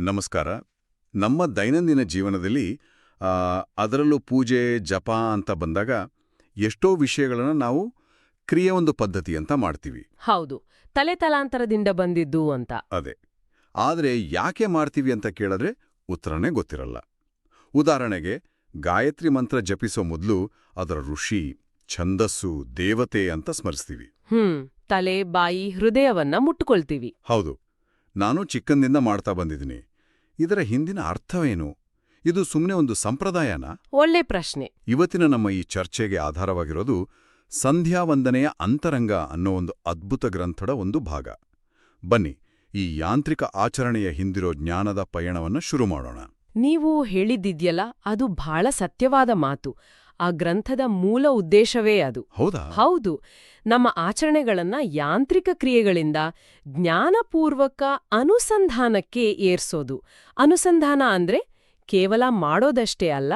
ನಮಸ್ಕಾರ. ನಮ್ಮ ದೈನಂದಿನ ಜೀವನದಲ್ಲಿ ಅದರಲ್ಲೂ ಪೂಜೆ ಜಪ ಅಂತ ಬಂದಾಗ ಎಷ್ಟೋ ವಿಷಯಗಳನ್ನು ನಾವು ಕ್ರಿಯೆ ಒಂದು ಪದ್ಧತಿ ಅಂತ ಮಾಡ್ತೀವಿ. ಹೌದು. ತಲೆ ತಲಾಂತರದಿಂದ ಬಂದಿದ್ದು ಅಂತ. ಅದೇ. ಆದರೆ ಯಾಕೆ ಮಾಡ್ತೀವಿ ಅಂತ ಕೇಳಿದ್ರೆ ಉತ್ತರನೇ ಗೊತ್ತಿರಲ್ಲ. ಉದಾಹರಣೆಗೆ ಗಾಯತ್ರಿ ಮಂತ್ರ ಜಪಿಸೋ ಮೊದಲು ಅದರ ಋಷಿ ಛಂದಸ್ಸು ದೇವತೆ ಅಂತ ಸ್ಮರಿಸ್ತೀವಿ. ಹ್ಮ್. ತಲೆ ಬಾಯಿ ಹೃದಯವನ್ನ ಮುಟ್ಟುಕೊಳ್ತೀವಿ. ಹೌದು. ನಾನು ಚಿಕ್ಕಂದಿಂದ ಮಾಡ್ತಾ ಬಂದಿದ್ದೀನಿ. ಇದರ ಹಿಂದಿನ ಅರ್ಥವೇನು? ಇದು ಸುಮ್ಮನೆ ಒಂದು ಸಂಪ್ರದಾಯನ? ಒಳ್ಳೆ ಪ್ರಶ್ನೆ. ಇವತ್ತಿನ ನಮ್ಮ ಈ ಚರ್ಚೆಗೆ ಆಧಾರವಾಗಿರೋದು ಸಂಧ್ಯಾ ವಂದನೆಯ ಅಂತರಂಗ ಅನ್ನೋ ಒಂದು ಅದ್ಭುತ ಗ್ರಂಥದ ಒಂದು ಭಾಗ. ಬನ್ನಿ ಈ ಯಾಂತ್ರಿಕ ಆಚರಣೆಯ ಹಿಂದಿರೋ ಜ್ಞಾನದ ಪಯಣವನ್ನು ಶುರು ಮಾಡೋಣ. ನೀವು ಹೇಳಿದ್ದಿದ್ಯಲ್ಲ ಅದು ಬಹಳ ಸತ್ಯವಾದ ಮಾತು. ಆ ಗ್ರಂಥದ ಮೂಲ ಉದ್ದೇಶವೇ ಅದು. ಹೌದಾ? ನಮ್ಮ ಆಚರಣೆಗಳನ್ನ ಯಾಂತ್ರಿಕ ಕ್ರಿಯೆಗಳಿಂದ ಜ್ಞಾನಪೂರ್ವಕ ಅನುಸಂಧಾನಕ್ಕೆ ಏರ್ಸೋದು. ಅನುಸಂಧಾನ ಅಂದ್ರೆ ಕೇವಲ ಮಾಡೋದಷ್ಟೇ ಅಲ್ಲ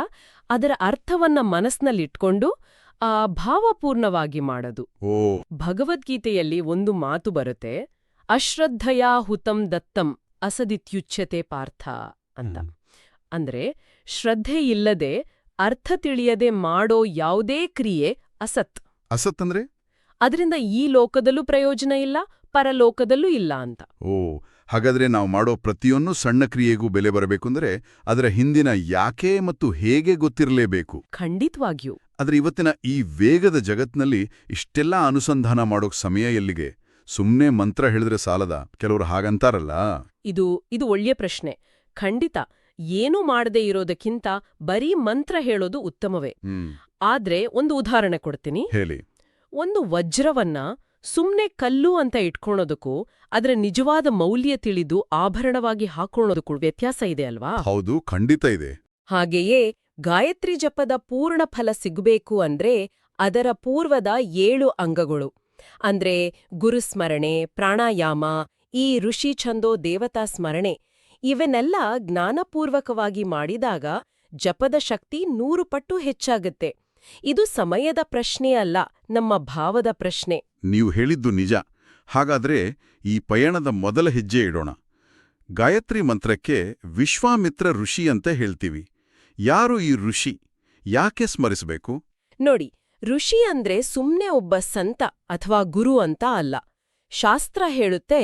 ಅದರ ಅರ್ಥವನ್ನ ಮನಸ್ನಲ್ಲಿಟ್ಕೊಂಡು ಆ ಭಾವಪೂರ್ಣವಾಗಿ ಮಾಡೋದು. ಓ. ಭಗವದ್ಗೀತೆಯಲ್ಲಿ ಒಂದು ಮಾತು ಬರುತ್ತೆ ಅಶ್ರದ್ಧಯಾ ಹುತಂ ದತ್ತಂ ಅಸದಿತ್ಯುಚ್ಯತೆ ಪಾರ್ಥ ಅಂತ. ಅಂದ್ರೆ ಶ್ರದ್ಧೆ ಇಲ್ಲದೆ ಅರ್ಥ ತಿಳಿಯದೆ ಮಾಡೋ ಯಾವುದೇ ಕ್ರಿಯೆ ಅಸತ್. ಅಸತ್ ಅಂದ್ರೆ? ಅದರಿಂದ ಈ ಲೋಕದಲ್ಲೂ ಪ್ರಯೋಜನ ಇಲ್ಲ ಪರಲೋಕದಲ್ಲೂ ಇಲ್ಲ ಅಂತ. ಓ ಹಾಗಾದ್ರೆ ನಾವು ಮಾಡೋ ಪ್ರತಿಯೊಂದು ಸಣ್ಣ ಕ್ರಿಯೆಗೂ ಬೆಲೆ ಬರಬೇಕಂದ್ರೆ ಅದರ ಹಿಂದಿನ ಯಾಕೆ ಮತ್ತು ಹೇಗೆ ಗೊತ್ತಿರಲೇಬೇಕು? ಖಂಡಿತವಾಗಿಯೂ. ಆದ್ರೆ ಇವತ್ತಿನ ಈ ವೇಗದ ಜಗತ್ನಲ್ಲಿ ಇಷ್ಟೆಲ್ಲ ಅನುಸಂಧಾನ ಮಾಡೋಕ್ ಸಮಯ ಎಲ್ಲಿಗೆ? ಸುಮ್ನೆ ಮಂತ್ರ ಹೇಳಿದ್ರೆ ಸಾಲದ? ಕೆಲವರು ಹಾಗಂತಾರಲ್ಲ. ಇದು ಇದು ಒಳ್ಳೆಯ ಪ್ರಶ್ನೆ. ಖಂಡಿತ. ಏನೂ ಮಾಡದೇ ಇರೋದಕ್ಕಿಂತ ಬರೀ ಮಂತ್ರ ಹೇಳೋದು ಉತ್ತಮವೇ. ಆದ್ರೆ ಒಂದು ಉದಾಹರಣೆ ಕೊಡ್ತೀನಿ. ಹೇಳಿ. ಒಂದು ವಜ್ರವನ್ನ ಸುಮ್ನೆ ಕಲ್ಲು ಅಂತ ಇಟ್ಕೊಳೋದಕ್ಕೂ ಅದರ ನಿಜವಾದ ಮೌಲ್ಯ ತಿಳಿದು ಆಭರಣವಾಗಿ ಹಾಕೊಳ್ಳೋದಕ್ಕೂ ವ್ಯತ್ಯಾಸ ಇದೆ ಅಲ್ವಾ? ಹೌದು ಖಂಡಿತ ಇದೆ. ಹಾಗೆಯೇ ಗಾಯತ್ರಿ ಜಪದ ಪೂರ್ಣ ಫಲ ಸಿಗಬೇಕು ಅಂದ್ರೆ ಅದರ ಪೂರ್ವದ ಏಳು ಅಂಗಗಳು. ಅಂದ್ರೆ ಗುರುಸ್ಮರಣೆ ಪ್ರಾಣಾಯಾಮ ಈ ಋಷಿ ಛಂದೋ ದೇವತಾ ಸ್ಮರಣೆ ಇವನ್ನೆಲ್ಲ ಜ್ಞಾನಪೂರ್ವಕವಾಗಿ ಮಾಡಿದಾಗ ಜಪದ ಶಕ್ತಿ ನೂರು ಪಟ್ಟು ಹೆಚ್ಚಾಗುತ್ತೆ. ಇದು ಸಮಯದ ಪ್ರಶ್ನೆ ಅಲ್ಲ ನಮ್ಮ ಭಾವದ ಪ್ರಶ್ನೆ. ನೀವು ಹೇಳಿದ್ದು ನಿಜ. ಹಾಗಾದ್ರೆ ಈ ಪಯಣದ ಮೊದಲ ಹೆಜ್ಜೆ ಇಡೋಣ. ಗಾಯತ್ರಿ ಮಂತ್ರಕ್ಕೆ ವಿಶ್ವಾಮಿತ್ರ ಋಷಿ ಅಂತ ಹೇಳ್ತೀವಿ. ಯಾರು ಈ ಋಷಿ? ಯಾಕೆ ಸ್ಮರಿಸಬೇಕು? ನೋಡಿ ಋಷಿ ಅಂದ್ರೆ ಸುಮ್ನೆ ಒಬ್ಬ ಸಂತ ಅಥವಾ ಗುರು ಅಂತ ಅಲ್ಲ. ಶಾಸ್ತ್ರ ಹೇಳುತ್ತೆ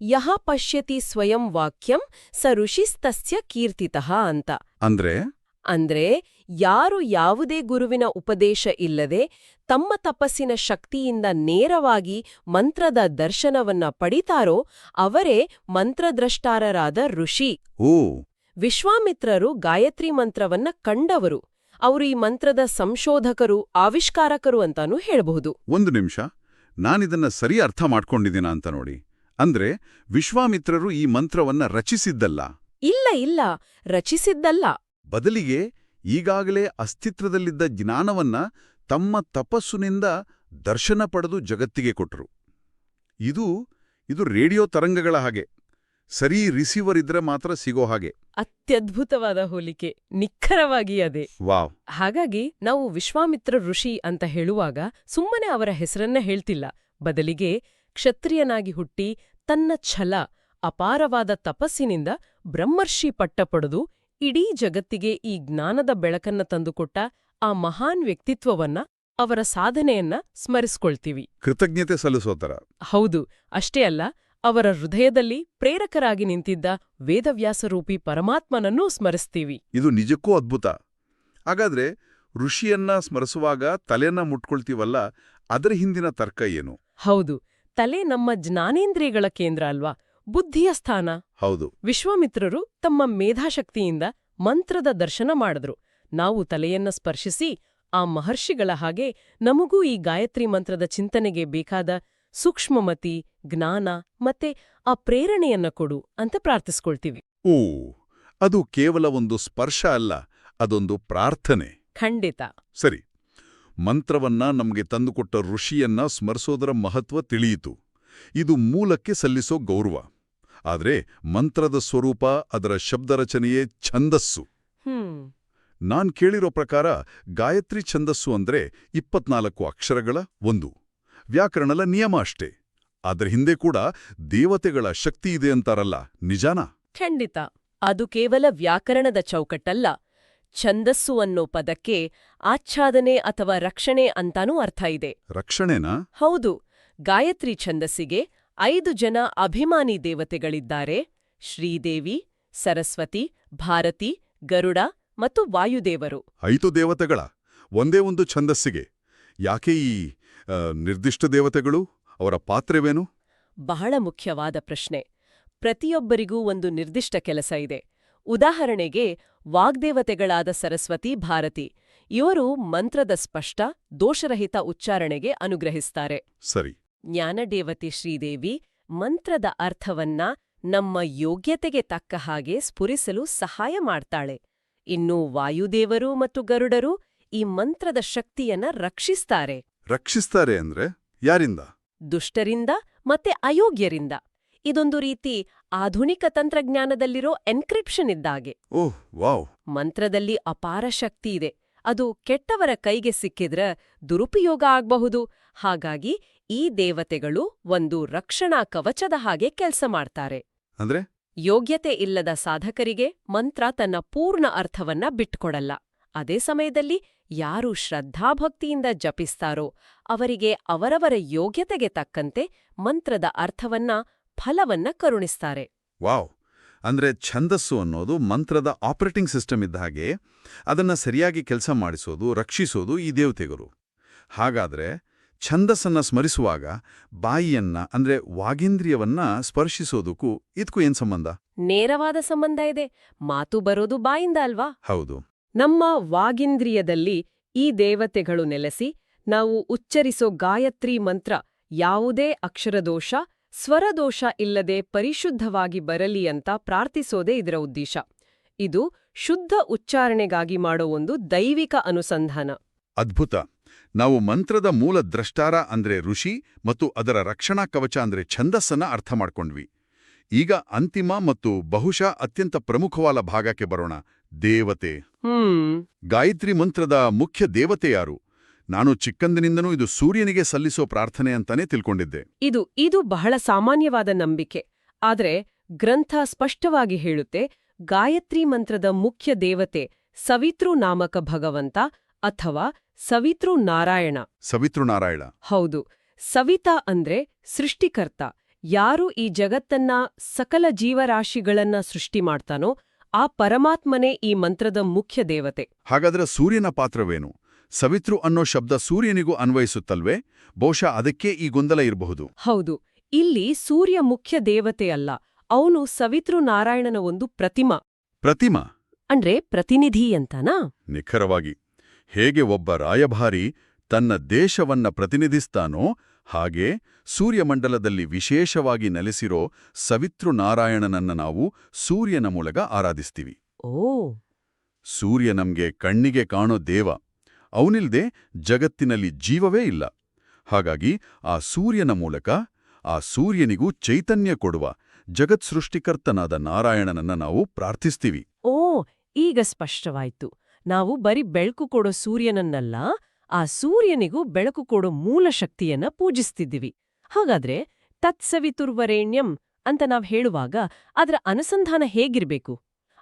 ಯಹ ಪಶ್ಯತಿ ಸ್ವಯಂ ವಾಕ್ಯಂ ಸ ಋಷಿಸ್ತಸ್ಯ ಕೀರ್ತಿತಃ ಅಂತ. ಅಂದ್ರೆ? ಅಂದ್ರೆ ಯಾರು ಯಾವುದೇ ಗುರುವಿನ ಉಪದೇಶ ಇಲ್ಲದೆ ತಮ್ಮ ತಪಸ್ಸಿನ ಶಕ್ತಿಯಿಂದ ನೇರವಾಗಿ ಮಂತ್ರದ ದರ್ಶನವನ್ನ ಪಡಿತಾರೋ ಅವರೇ ಮಂತ್ರದ್ರಷ್ಟಾರರಾದ ಋಷಿ. ಓ ವಿಶ್ವಾಮಿತ್ರರು ಗಾಯತ್ರಿ ಮಂತ್ರವನ್ನ ಕಂಡವರು. ಅವರು ಈ ಮಂತ್ರದ ಸಂಶೋಧಕರು ಆವಿಷ್ಕಾರಕರು ಅಂತಾನೂ ಹೇಳಬಹುದು. ಒಂದು ನಿಮಿಷ. ನಾನಿದನ್ನ ಸರಿ ಅರ್ಥ ಮಾಡ್ಕೊಂಡಿದ್ದೀನ ಅಂತ ನೋಡಿ. ಅಂದ್ರೆ ವಿಶ್ವಾಮಿತ್ರರು ಈ ಮಂತ್ರವನ್ನ ರಚಿಸಿದ್ದಲ್ಲ. ಇಲ್ಲ ಇಲ್ಲ. ರಚಿಸಿದ್ದಲ್ಲ. ಬದಲಿಗೆ ಈಗಾಗಲೇ ಅಸ್ತಿತ್ವದಲ್ಲಿದ್ದ ಜ್ಞಾನವನ್ನ ತಮ್ಮ ತಪಸ್ಸುನಿಂದ ದರ್ಶನ ಪಡೆದು ಜಗತ್ತಿಗೆ ಕೊಟ್ಟರು ಇದು ಇದು ರೇಡಿಯೋ ತರಂಗಗಳ ಹಾಗೆ. ಸರಿ ರಿಸೀವರ್ ಇದ್ರೆ ಮಾತ್ರ ಸಿಗೋ ಹಾಗೆ. ಅತ್ಯದ್ಭುತವಾದ ಹೋಲಿಕೆ. ನಿಖರವಾಗಿ ಅದೇ. ವಾವ್. ಹಾಗಾಗಿ ನಾವು ವಿಶ್ವಾಮಿತ್ರ ಋಷಿ ಅಂತ ಹೇಳುವಾಗ ಸುಮ್ಮನೆ ಅವರ ಹೆಸರನ್ನ ಹೇಳ್ತಿಲ್ಲ. ಬದಲಿಗೆ ಕ್ಷತ್ರಿಯನಾಗಿ ಹುಟ್ಟಿ ತನ್ನ ಛಲ ಅಪಾರವಾದ ತಪಸ್ಸಿನಿಂದ ಬ್ರಹ್ಮರ್ಷಿ ಪಟ್ಟ ಪಡೆದು ಇಡೀ ಜಗತ್ತಿಗೆ ಈ ಜ್ಞಾನದ ಬೆಳಕನ್ನ ತಂದುಕೊಟ್ಟ ಆ ಮಹಾನ್ ವ್ಯಕ್ತಿತ್ವವನ್ನ ಅವರ ಸಾಧನೆಯನ್ನ ಸ್ಮರಿಸ್ಕೊಳ್ತೀವಿ. ಕೃತಜ್ಞತೆ ಸಲ್ಲಿಸೋತರ ಹೌದು ಅಷ್ಟೇ ಅಲ್ಲ ಅವರ ಹೃದಯದಲ್ಲಿ ಪ್ರೇರಕರಾಗಿ ನಿಂತಿದ್ದ ವೇದವ್ಯಾಸರೂಪಿ ಪರಮಾತ್ಮನನ್ನೂ ಸ್ಮರಿಸ್ತೀವಿ. ಇದು ನಿಜಕ್ಕೂ ಅದ್ಭುತ. ಹಾಗಾದ್ರೆ ಋಷಿಯನ್ನ ಸ್ಮರಿಸುವಾಗ ತಲೆಯನ್ನ ಮುಟ್ಕೊಳ್ತೀವಲ್ಲ ಅದರ ಹಿಂದಿನ ತರ್ಕ ಏನು? ಹೌದು ತಲೆ ನಮ್ಮ ಜ್ಞಾನೇಂದ್ರಿಯಗಳ ಕೇಂದ್ರ ಅಲ್ವಾ? ಬುದ್ಧಿಯ ಸ್ಥಾನ. ಹೌದು. ವಿಶ್ವಾಮಿತ್ರರು ತಮ್ಮ ಮೇಧಾಶಕ್ತಿಯಿಂದ ಮಂತ್ರದ ದರ್ಶನ ಮಾಡಿದ್ರು. ನಾವು ತಲೆಯನ್ನ ಸ್ಪರ್ಶಿಸಿ ಆ ಮಹರ್ಷಿಗಳ ಹಾಗೆ ನಮಗೂ ಈ ಗಾಯತ್ರಿ ಮಂತ್ರದ ಚಿಂತನೆಗೆ ಬೇಕಾದ ಸೂಕ್ಷ್ಮಮತಿ ಜ್ಞಾನ ಮತ್ತೆ ಆ ಪ್ರೇರಣೆಯನ್ನ ಕೊಡು ಅಂತ ಪ್ರಾರ್ಥಿಸ್ಕೊಳ್ತೀವಿ. ಓ ಅದು ಕೇವಲ ಒಂದು ಸ್ಪರ್ಶ ಅಲ್ಲ ಅದೊಂದು ಪ್ರಾರ್ಥನೆ. ಖಂಡಿತ. ಸರಿ. ಮಂತ್ರವನ್ನ ನಮಗೆ ತಂದುಕೊಟ್ಟ ಋಷಿಯನ್ನ ಸ್ಮರಿಸೋದರ ಮಹತ್ವ ತಿಳಿಯಿತು. ಇದು ಮೂಲಕ್ಕೆ ಸಲ್ಲಿಸೋ ಗೌರವ. ಆದರೆ ಮಂತ್ರದ ಸ್ವರೂಪ ಅದರ ಶಬ್ದರಚನೆಯೇ ಛಂದಸ್ಸು. ನಾನ್ ಕೇಳಿರೋ ಪ್ರಕಾರ ಗಾಯತ್ರಿ ಛಂದಸ್ಸು ಅಂದ್ರೆ ಇಪ್ಪತ್ನಾಲ್ಕು ಅಕ್ಷರಗಳ ಒಂದು. ವ್ಯಾಕರಣದ ನಿಯಮ ಅಷ್ಟೇ. ಅದರ ಹಿಂದೆ ಕೂಡ ದೇವತೆಗಳ ಶಕ್ತಿ ಇದೆ ಅಂತಾರಲ್ಲ ನಿಜಾನಾ? ಖಂಡಿತ. ಅದು ಕೇವಲ ವ್ಯಾಕರಣದ ಚೌಕಟ್ಟಲ್ಲ. ಛಂದಸ್ಸು ಅನ್ನೋ ಪದಕ್ಕೆ ಆಚ್ಛಾದನೆ ಅಥವಾ ರಕ್ಷಣೆ ಅಂತಾನೂ ಅರ್ಥ ಇದೆ. ರಕ್ಷಣೆನಾ? ಹೌದು. ಗಾಯತ್ರಿ ಛಂದಸ್ಸಿಗೆ ಐದು ಜನ ಅಭಿಮಾನಿ ದೇವತೆಗಳಿದ್ದಾರೆ. ಶ್ರೀದೇವಿ ಸರಸ್ವತಿ ಭಾರತಿ ಗರುಡ ಮತ್ತು ವಾಯುದೇವರು. ಐದು ದೇವತೆಗಳ? ಒಂದೇ ಒಂದು ಛಂದಸ್ಸಿಗೆ. ಯಾಕೆ ಈ ನಿರ್ದಿಷ್ಟ ದೇವತೆಗಳು? ಅವರ ಪಾತ್ರವೇನು? ಬಹಳ ಮುಖ್ಯವಾದ ಪ್ರಶ್ನೆ. ಪ್ರತಿಯೊಬ್ಬರಿಗೂ ಒಂದು ನಿರ್ದಿಷ್ಟ ಕೆಲಸ ಇದೆ. ಉದಾಹರಣೆಗೆ ವಾಗ್ದೇವತೆಗಳಾದ ಸರಸ್ವತಿ ಭಾರತಿ. ಇವರು ಮಂತ್ರದ ಸ್ಪಷ್ಟ ದೋಷರಹಿತ ಉಚ್ಚಾರಣೆಗೆ ಅನುಗ್ರಹಿಸ್ತಾರೆ. ಸರಿ. ಜ್ಞಾನದೇವತೆ ಶ್ರೀದೇವಿ ಮಂತ್ರದ ಅರ್ಥವನ್ನ ನಮ್ಮ ಯೋಗ್ಯತೆಗೆ ತಕ್ಕ ಹಾಗೆ ಸ್ಫುರಿಸಲು ಸಹಾಯ ಮಾಡ್ತಾಳೆ. ಇನ್ನು ವಾಯುದೇವರು ಮತ್ತು ಗರುಡರು ಈ ಮಂತ್ರದ ಶಕ್ತಿಯನ್ನ ರಕ್ಷಿಸ್ತಾರೆ. ರಕ್ಷಿಸ್ತಾರೆ ಅಂದ್ರೆ ಯಾರಿಂದ? ದುಷ್ಟರಿಂದ ಮತ್ತೆ ಅಯೋಗ್ಯರಿಂದ. ಇದೊಂದು ರೀತಿ ಆಧುನಿಕ ತಂತ್ರಜ್ಞಾನದಲ್ಲಿರೋ ಎನ್ಕ್ರಿಪ್ಷನ್ ಇದ್ದಾಗೆ ಓಹ್ ವಾವ್. ಮಂತ್ರದಲ್ಲಿ ಅಪಾರ ಶಕ್ತಿ ಇದೆ. ಅದು ಕೆಟ್ಟವರ ಕೈಗೆ ಸಿಕ್ಕಿದ್ರ ದುರುಪಯೋಗ ಆಗ್ಬಹುದು. ಹಾಗಾಗಿ ಈ ದೇವತೆಗಳು ಒಂದು ರಕ್ಷಣಾ ಕವಚದ ಹಾಗೆ ಕೆಲಸ ಮಾಡ್ತಾರೆ. ಅಂದ್ರೆ? ಯೋಗ್ಯತೆ ಇಲ್ಲದ ಸಾಧಕರಿಗೆ ಮಂತ್ರ ತನ್ನ ಪೂರ್ಣ ಅರ್ಥವನ್ನ ಬಿಟ್ಕೊಡಲ್ಲ. ಅದೇ ಸಮಯದಲ್ಲಿ ಯಾರು ಶ್ರದ್ಧಾಭಕ್ತಿಯಿಂದ ಜಪಿಸ್ತಾರೋ ಅವರಿಗೆ ಅವರವರ ಯೋಗ್ಯತೆಗೆ ತಕ್ಕಂತೆ ಮಂತ್ರದ ಅರ್ಥವನ್ನ ಫಲವನ್ನ ಕರುಣಿಸ್ತಾರೆ. ವಾವ್. ಅಂದ್ರೆ ಛಂದಸ್ಸು ಅನ್ನೋದು ಮಂತ್ರದ ಆಪರೇಟಿಂಗ್ ಸಿಸ್ಟಮ್ ಇದ್ದ ಹಾಗೆ ಅದನ್ನ ಸರಿಯಾಗಿ ಕೆಲಸ ಮಾಡಿಸೋದು ರಕ್ಷಿಸೋದು ಈ ದೇವತೆಗಳು. ಹಾಗಾದ್ರೆ ಛಂದಸ್ಸನ್ನ ಸ್ಮರಿಸುವಾಗ ಬಾಯಿಯನ್ನ ಅಂದ್ರೆ ವಾಗೇಂದ್ರಿಯವನ್ನ ಸ್ಪರ್ಶಿಸೋದಕ್ಕೂ ಇದಕ್ಕೂ ಏನ್ ಸಂಬಂಧ? ನೇರವಾದ ಸಂಬಂಧ ಇದೆ. ಮಾತು ಬರೋದು ಬಾಯಿಂದ ಅಲ್ವಾ? ಹೌದು. ನಮ್ಮ ವಾಗೇಂದ್ರಿಯದಲ್ಲಿ ಈ ದೇವತೆಗಳು ನೆಲೆಸಿ ನಾವು ಉಚ್ಚರಿಸೋ ಗಾಯತ್ರಿ ಮಂತ್ರ ಯಾವುದೇ ಅಕ್ಷರದೋಷ ಸ್ವರದೋಷ ಇಲ್ಲದೆ ಪರಿಶುದ್ಧವಾಗಿ ಬರಲಿ ಅಂತ ಪ್ರಾರ್ಥಿಸೋದೇ ಇದರ ಉದ್ದೇಶ. ಇದು ಶುದ್ಧ ಉಚ್ಚಾರಣೆಗಾಗಿ ಮಾಡೋ ಒಂದು ದೈವಿಕ ಅನುಸಂಧಾನ. ಅದ್ಭುತ. ನಾವು ಮಂತ್ರದ ಮೂಲ ದ್ರಷ್ಟಾರ ಅಂದ್ರೆ ಋಷಿ ಮತ್ತು ಅದರ ರಕ್ಷಣಾ ಕವಚ ಅಂದ್ರೆ ಛಂದಸ್ಸನ್ನ ಅರ್ಥ ಮಾಡ್ಕೊಂಡ್ವಿ. ಈಗ ಅಂತಿಮ ಮತ್ತು ಬಹುಶಃ ಅತ್ಯಂತ ಪ್ರಮುಖವಾದ ಭಾಗಕ್ಕೆ ಬರೋಣ. ದೇವತೆ. ಗಾಯತ್ರಿ ಮಂತ್ರದ ಮುಖ್ಯ ದೇವತೆ ಯಾರು? ನಾನು ಚಿಕ್ಕಂದಿನಿಂದನೂ ಇದು ಸೂರ್ಯನಿಗೆ ಸಲ್ಲಿಸೋ ಪ್ರಾರ್ಥನೆ ಅಂತಾನೆ ತಿಳ್ಕೊಂಡಿದ್ದೆ. ಇದು ಇದು ಬಹಳ ಸಾಮಾನ್ಯವಾದ ನಂಬಿಕೆ. ಆದರೆ ಗ್ರಂಥ ಸ್ಪಷ್ಟವಾಗಿ ಹೇಳುತ್ತೆ ಗಾಯತ್ರಿ ಮಂತ್ರದ ಮುಖ್ಯ ದೇವತೆ ಸವಿತೃ ನಾಮಕ ಭಗವಂತ ಅಥವಾ ಸವಿತೃ ನಾರಾಯಣ. ಸವಿತೃ ನಾರಾಯಣ. ಹೌದು ಸವಿತಾ ಅಂದ್ರೆ ಸೃಷ್ಟಿಕರ್ತ. ಯಾರು ಈ ಜಗತ್ತನ್ನ ಸಕಲ ಜೀವರಾಶಿಗಳನ್ನ ಸೃಷ್ಟಿ ಮಾಡ್ತಾನೋ ಆ ಪರಮಾತ್ಮನೇ ಈ ಮಂತ್ರದ ಮುಖ್ಯ ದೇವತೆ. ಹಾಗಾದ್ರೆ ಸೂರ್ಯನ ಪಾತ್ರವೇನು? ಸವಿತೃ ಅನ್ನೋ ಶಬ್ದ ಸೂರ್ಯನಿಗೂ ಅನ್ವಯಿಸುತ್ತಲ್ವೇ? ಬಹುಶಃ ಅದಕ್ಕೆ ಈ ಗೊಂದಲ ಇರಬಹುದು. ಹೌದು. ಇಲ್ಲಿ ಸೂರ್ಯ ಮುಖ್ಯ ದೇವತೆ ಅಲ್ಲ. ಅವನು ಸವಿತೃ ನಾರಾಯಣನ ಒಂದು ಪ್ರತಿಮ. ಪ್ರತಿಮ? ಅಂದ್ರೆ ಪ್ರತಿನಿಧಿ ಅಂತನಾ? ನಿಖರವಾಗಿ. ಹೇಗೆ ಒಬ್ಬ ರಾಯಭಾರಿ ತನ್ನ ದೇಶವನ್ನ ಪ್ರತಿನಿಧಿಸ್ತಾನೋ ಹಾಗೆ ಸೂರ್ಯಮಂಡಲದಲ್ಲಿ ವಿಶೇಷವಾಗಿ ನೆಲೆಸಿರೋ ಸವಿತೃನಾರಾಯಣನನ್ನ ನಾವು ಸೂರ್ಯನ ಮೂಲಕ ಆರಾಧಿಸ್ತೀವಿ. ಓ. ಸೂರ್ಯ ನಮ್ಗೆ ಕಣ್ಣಿಗೆ ಕಾಣೋ ದೇವ. ಅವನಿಲ್ದೆ ಜಗತ್ತಿನಲ್ಲಿ ಜೀವವೇ ಇಲ್ಲ. ಹಾಗಾಗಿ ಆ ಸೂರ್ಯನ ಮೂಲಕ ಆ ಸೂರ್ಯನಿಗೂ ಚೈತನ್ಯ ಕೊಡುವ ಜಗತ್ ಸೃಷ್ಟಿಕರ್ತನಾದ ನಾರಾಯಣನನ್ನ ನಾವು ಪ್ರಾರ್ಥಿಸ್ತೀವಿ. ಓ, ಈಗ ಸ್ಪಷ್ಟವಾಯ್ತು. ನಾವು ಬರೀ ಬೆಳಕು ಕೊಡೋ ಸೂರ್ಯನನ್ನಲ್ಲ, ಆ ಸೂರ್ಯನಿಗೂ ಬೆಳಕು ಕೊಡೋ ಮೂಲ ಶಕ್ತಿಯನ್ನ ಪೂಜಿಸ್ತಿದ್ದೀವಿ. ಹಾಗಾದ್ರೆ ತತ್ಸವಿತುರ್ವರೇಣ್ಯಂ ಅಂತ ನಾವು ಹೇಳುವಾಗ ಅದರ ಅನುಸಂಧಾನ ಹೇಗಿರ್ಬೇಕು?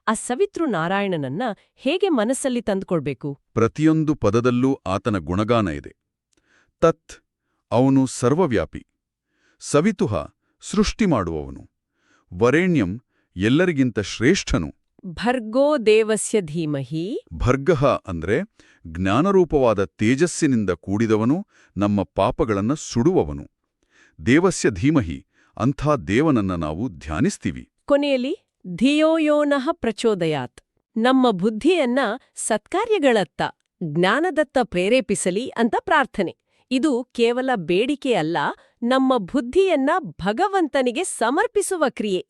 ಆ ಸವಿತೃ ನಾರಾಯಣನನ್ನ ಹೇಗೆ ಮನಸ್ಸಲ್ಲಿ ತಂದ್ಕೊಳ್ಬೇಕು ಪ್ರತಿಯೊಂದು ಪದದಲ್ಲೂ ಆತನ ಗುಣಗಾನ ಇದೆ. ತತ್ ಅವನು ಸರ್ವವ್ಯಾಪಿ. ಸವಿತುಹ ಸೃಷ್ಟಿ ಮಾಡುವವನು. ವರೇಣ್ಯಂ ಎಲ್ಲರಿಗಿಂತ ಶ್ರೇಷ್ಠನು. ಭರ್ಗೋ ದೇವಸ್ಯ ಧೀಮಹಿ. ಭರ್ಗಃ ಅಂದ್ರೆ ಜ್ಞಾನರೂಪವಾದ ತೇಜಸ್ಸಿನಿಂದ ಕೂಡಿದವನು ನಮ್ಮ ಪಾಪಗಳನ್ನ ಸುಡುವವನು. ದೇವಸ್ಯ ಧೀಮಹಿ ಅಂಥ ದೇವನನ್ನ ನಾವು ಧ್ಯಾನಿಸ್ತೀವಿ. ಕೊನೆಯಲ್ಲಿ ಧಿಯೋಯೋನಃ ಪ್ರಚೋದಯಾತ್. ನಮ್ಮ ಬುದ್ಧಿಯನ್ನ ಸತ್ಕಾರ್ಯಗಳತ್ತ ಜ್ಞಾನದತ್ತ ಪ್ರೇರೇಪಿಸಲಿ ಅಂತ ಪ್ರಾರ್ಥನೆ. ಇದು ಕೇವಲ ಬೇಡಿಕೆ ಅಲ್ಲ ನಮ್ಮ ಬುದ್ಧಿಯನ್ನ ಭಗವಂತನಿಗೆ ಸಮರ್ಪಿಸುವ ಕ್ರಿಯೆ.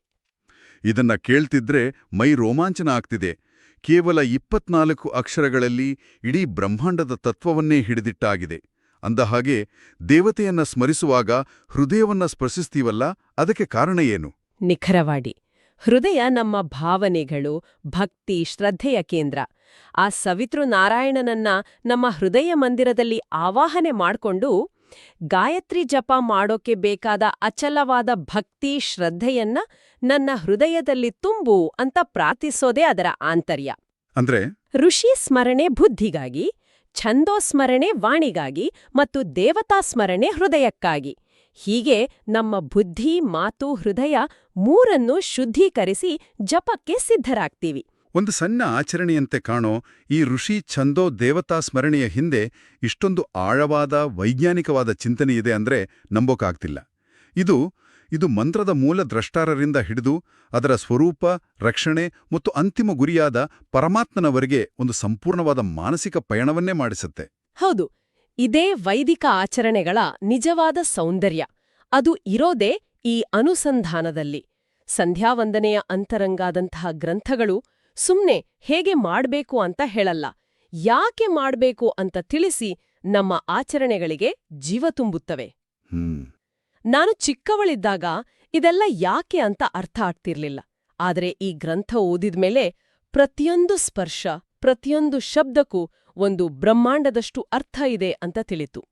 ಇದನ್ನ ಕೇಳ್ತಿದ್ರೆ ಮೈ ರೋಮಾಂಚನ ಆಗ್ತಿದೆ. ಕೇವಲ ಇಪ್ಪತ್ನಾಲ್ಕು ಅಕ್ಷರಗಳಲ್ಲಿ ಇಡೀ ಬ್ರಹ್ಮಾಂಡದ ತತ್ವವನ್ನೇ ಹಿಡಿದಿಟ್ಟಾಗಿದೆ. ಅಂದಹಾಗೆ ದೇವತೆಯನ್ನ ಸ್ಮರಿಸುವಾಗ ಹೃದಯವನ್ನ ಸ್ಪರ್ಶಿಸ್ತೀವಲ್ಲ ಅದಕ್ಕೆ ಕಾರಣ ಏನು? ನಿಖರವಾಡಿ ಹೃದಯ ನಮ್ಮ ಭಾವನೆಗಳು ಭಕ್ತಿ ಶ್ರದ್ಧೆಯ ಕೇಂದ್ರ. ಆ ಸವಿತೃ ನಾರಾಯಣನನ್ನ ನಮ್ಮ ಹೃದಯ ಮಂದಿರದಲ್ಲಿ ಆವಾಹನೆ ಮಾಡ್ಕೊಂಡು ಗಾಯತ್ರಿ ಜಪ ಮಾಡೋಕೆ ಬೇಕಾದ ಅಚಲವಾದ ಭಕ್ತಿ ಶ್ರದ್ಧೆಯನ್ನ ನನ್ನ ಹೃದಯದಲ್ಲಿ ತುಂಬು ಅಂತ ಪ್ರಾರ್ಥಿಸೋದೇ ಅದರ ಆಂತರ್ಯ. ಅಂದ್ರೆ? ಋಷಿ ಸ್ಮರಣೆ ಬುದ್ಧಿಗಾಗಿ ಛಂದೋ ಸ್ಮರಣೆ ವಾಣಿಗಾಗಿ ಮತ್ತು ದೇವತಾ ಸ್ಮರಣೆ ಹೃದಯಕ್ಕಾಗಿ. ಹೀಗೆ ನಮ್ಮ ಬುದ್ಧಿ ಮಾತು ಹೃದಯ ಮೂರನ್ನು ಶುದ್ಧೀಕರಿಸಿ ಜಪಕ್ಕೆ ಸಿದ್ಧರಾಗ್ತೀವಿ. ಒಂದು ಸಣ್ಣ ಆಚರಣೆಯಂತೆ ಕಾಣೋ ಈ ಋಷಿ ಛಂದೋ ದೇವತಾ ಸ್ಮರಣೆಯ ಹಿಂದೆ ಇಷ್ಟೊಂದು ಆಳವಾದ ವೈಜ್ಞಾನಿಕವಾದ ಚಿಂತನೆ ಇದೆ ಅಂದ್ರೆ ನಂಬೋಕಾಗ್ತಿಲ್ಲ. ಇದು ಇದು ಮಂತ್ರದ ಮೂಲ ದ್ರಷ್ಟಾರರಿಂದ ಹಿಡಿದು ಅದರ ಸ್ವರೂಪ ರಕ್ಷಣೆ ಮತ್ತು ಅಂತಿಮ ಗುರಿಯಾದ ಪರಮಾತ್ಮನವರೆಗೆ ಒಂದು ಸಂಪೂರ್ಣವಾದ ಮಾನಸಿಕ ಪಯಣವನ್ನೇ ಮಾಡಿಸುತ್ತೆ. ಹೌದು. ಇದೇ ವೈದಿಕ ಆಚರಣೆಗಳ ನಿಜವಾದ ಸೌಂದರ್ಯ. ಅದು ಇರೋದೇ ಈ ಅನುಸಂಧಾನದಲ್ಲಿ. ಸಂಧ್ಯಾವಂದನೆಯ ಅಂತರಂಗಾದಂತಹ ಗ್ರಂಥಗಳು ಸುಮ್ನೆ ಹೇಗೆ ಮಾಡ್ಬೇಕು ಅಂತ ಹೇಳಲ್ಲ. ಯಾಕೆ ಮಾಡ್ಬೇಕು ಅಂತ ತಿಳಿಸಿ ನಮ್ಮ ಆಚರಣೆಗಳಿಗೆ ಜೀವ ತುಂಬುತ್ತವೆ. ನಾನು ಚಿಕ್ಕವಳಿದ್ದಾಗ ಇದೆಲ್ಲ ಯಾಕೆ ಅಂತ ಅರ್ಥ ಆಗ್ತಿರ್ಲಿಲ್ಲ. ಆದರೆ ಈ ಗ್ರಂಥ ಓದಿದ್ಮೇಲೆ ಪ್ರತಿಯೊಂದು ಸ್ಪರ್ಶ ಪ್ರತಿಯೊಂದು ಶಬ್ದಕ್ಕೂ ಒಂದು ಬ್ರಹ್ಮಾಂಡದಷ್ಟು ಅರ್ಥ ಇದೆ ಅಂತ ತಿಳಿತು.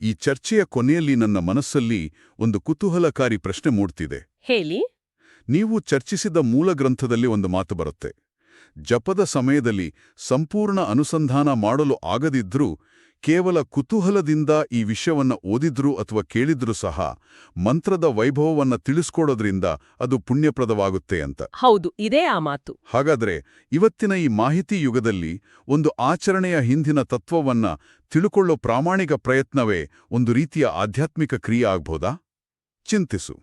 ಈ ಚರ್ಚೆಯ ಕೊನೆಯಲ್ಲಿ ನನ್ನ ಮನಸ್ಸಲ್ಲಿ ಒಂದು ಕುತೂಹಲಕಾರಿ ಪ್ರಶ್ನೆ ಮೂಡ್ತಿದೆ. ಹೇಳಿ. ನೀವು ಚರ್ಚಿಸಿದ ಮೂಲ ಗ್ರಂಥದಲ್ಲಿ ಒಂದು ಮಾತು ಬರುತ್ತೆ. ಜಪದ ಸಮಯದಲ್ಲಿ ಸಂಪೂರ್ಣ ಅನುಸಂಧಾನ ಮಾಡಲು ಆಗದಿದ್ರೂ ಕೇವಲ ಕುತೂಹಲದಿಂದ ಈ ವಿಷಯವನ್ನು ಓದಿದ್ರೂ ಅಥವಾ ಕೇಳಿದ್ರೂ ಸಹ ಮಂತ್ರದ ವೈಭವವನ್ನ ತಿಳಿಸ್ಕೊಡೋದ್ರಿಂದ ಅದು ಪುಣ್ಯಪ್ರದವಾಗುತ್ತೆ ಅಂತ. ಹೌದು ಇದೇ ಆ ಮಾತು. ಹಾಗಾದ್ರೆ ಇವತ್ತಿನ ಈ ಮಾಹಿತಿ ಯುಗದಲ್ಲಿ ಒಂದು ಆಚರಣೆಯ ಹಿಂದಿನ ತತ್ವವನ್ನ ತಿಳುಕೊಳ್ಳೋ ಪ್ರಾಮಾಣಿಕ ಪ್ರಯತ್ನವೇ ಒಂದು ರೀತಿಯ ಆಧ್ಯಾತ್ಮಿಕ ಕ್ರಿಯೆ ಆಗ್ಬೋದಾ? ಚಿಂತಿಸು.